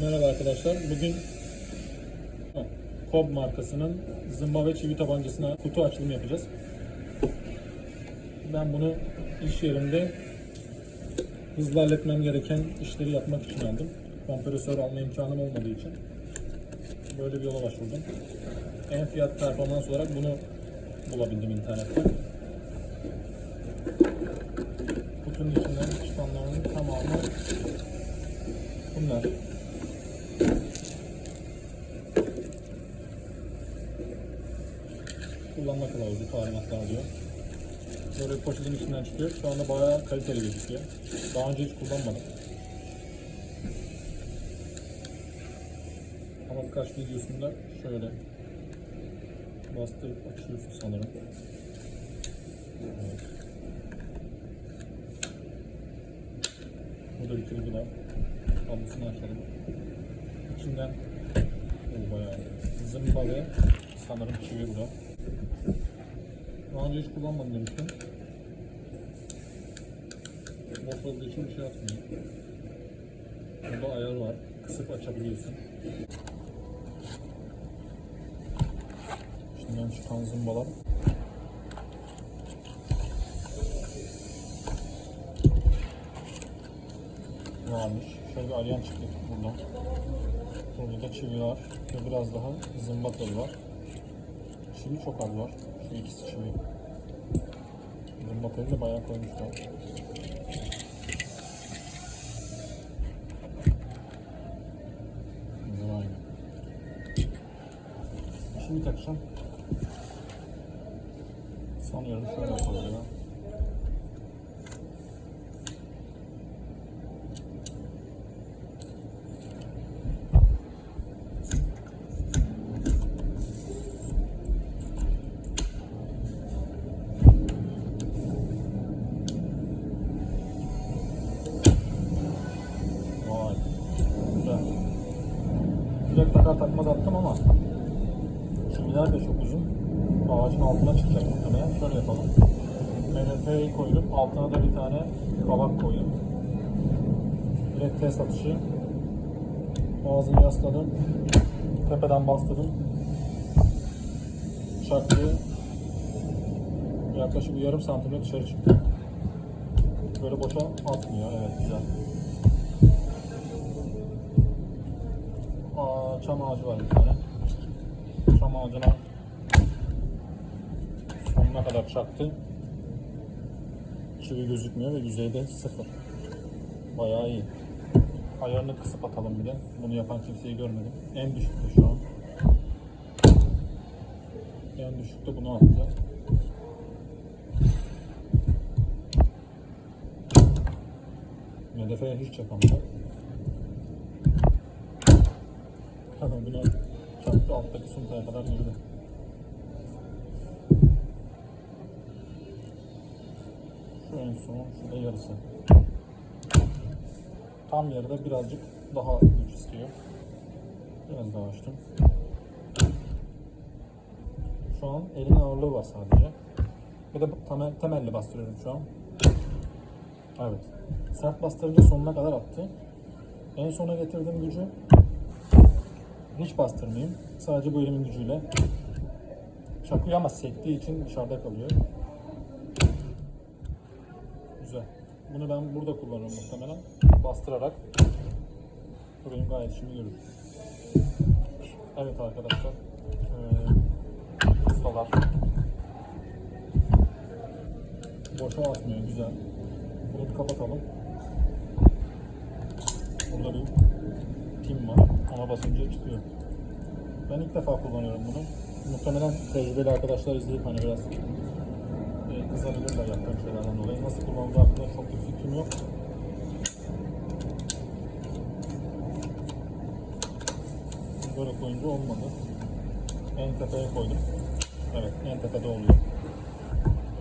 Merhaba arkadaşlar. Bugün Cobb markasının zımba ve çivi tabancasına kutu açılımı yapacağız. Ben bunu iş yerimde hızlı halletmem gereken işleri yapmak için aldım. Kompresör alma imkanım olmadığı için böyle bir yola başvurdum. En fiyat performans olarak bunu bulabildim internette. Kutunun içinden çıkanların tamamı bunlar. Kullanma kılavuzu, talimatlar diyor. Böyle poşetin içinden çıkıyor. Şu anda bayağı kaliteli gözüküyor. Daha önce hiç kullanmadım. Ama birkaç videosunda şöyle bastırıp açıyorsun sanırım. Evet. Burada bir kilidi var. Kablosunu açalım. İçinden o bayağı zımba ve sanırım çivi burada. Daha önce hiç kullanmadım demiştim. Boş olduğu için bir şey atmıyor. Burada ayar var. Kısıp açabiliyorsun. İçinden çıkan zımbalar. Varmış. Şöyle bir arayan çıktı buradan. Burada da çivi var. Ve biraz daha zımba var. Çivi çok az var. Şu ikisi çivi. Zımba teli de bayağı koymuşlar. Güzel aynı. Şimdi takacağım. Sanıyorum şöyle yapalım ya. Vay. Güzel. Direkt takar takmaz attım ama çiviler de çok uzun. Ağacın altına çıkacak muhtemelen. Şöyle yapalım. MDF'yi koydum. Altına da bir tane kavak koydum. Direkt test atışı. Ağzını yasladım. Tepeden bastırdım. Çaktı. Yaklaşık bir yarım santimle dışarı çıktı. Böyle boşa atmıyor. Evet güzel. Çam ağacı var bir tane. Çam ağacına sonuna kadar çaktı. Çivi gözükmüyor ve yüzeyde sıfır. Bayağı iyi. Ayarını kısıp atalım bir de. Bunu yapan kimseyi görmedim. En düşükte şu an. En düşükte bunu attı. MDF'ye hiç çakamadı. Buna çaktı alttaki suntaya kadar girdi. Şu en son, şu da yarısı. Tam yarıda birazcık daha güç istiyor. Biraz daha açtım. Şu an elimin ağırlığı var sadece. Bir de temel, temelli bastırıyorum şu an. Evet. Sert bastırınca sonuna kadar attı. En sona getirdiğim gücü hiç bastırmayayım. Sadece bu elimin gücüyle. Çakıyor ama sektiği için dışarıda kalıyor. Güzel. Bunu ben burada kullanırım muhtemelen. Bastırarak. Bu benim gayet işimi görür. Evet arkadaşlar. Ee, ustalar. Boşa atmıyor. Güzel. Bunu kapatalım. Burada bir pin var. Ona basınca çıkıyor. Ben ilk defa kullanıyorum bunu. Muhtemelen tecrübeli arkadaşlar izleyip hani biraz e, kızabilirler yaptığım şeylerden dolayı. Nasıl kullanıldığı hakkında çok bir fikrim yok. Böyle koyunca olmadı. En tepeye koydum. Evet, en tepede oluyor.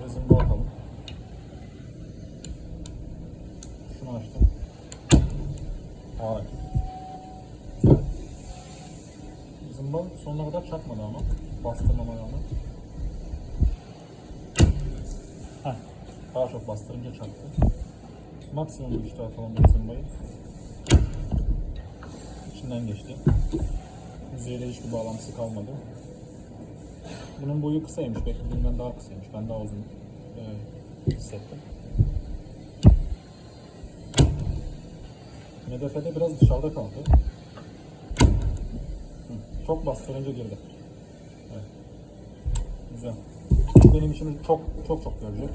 Zımba atalım. Şunu açtım. Harika. Güzel. Zımba sonuna kadar çakmadı ama. Bastırmama rağmen. Heh. Daha çok bastırınca çaktı. Maksimum güçte atalım bir zımbayı. İçinden geçti. Yüzeyle hiçbir bağlantısı kalmadı. Bunun boyu kısaymış, beklediğimden daha kısaymış. Ben daha uzun e, hissettim. NDF'de biraz dışarıda kaldı. Çok bastırınca girdi. Evet. Güzel. Benim için çok çok çok görecek.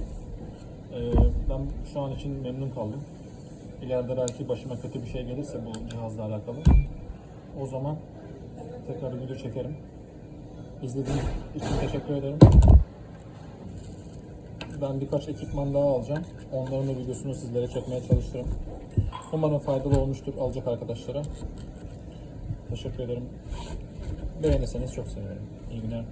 Ee, ben şu an için memnun kaldım. İleride belki başıma kötü bir şey gelirse bu cihazla alakalı. O zaman tekrar bir video çekerim. İzlediğiniz için teşekkür ederim. Ben birkaç ekipman daha alacağım. Onların da videosunu sizlere çekmeye çalışırım. Umarım faydalı olmuştur alacak arkadaşlara. Teşekkür ederim. Beğenirseniz çok sevinirim. İyi günler.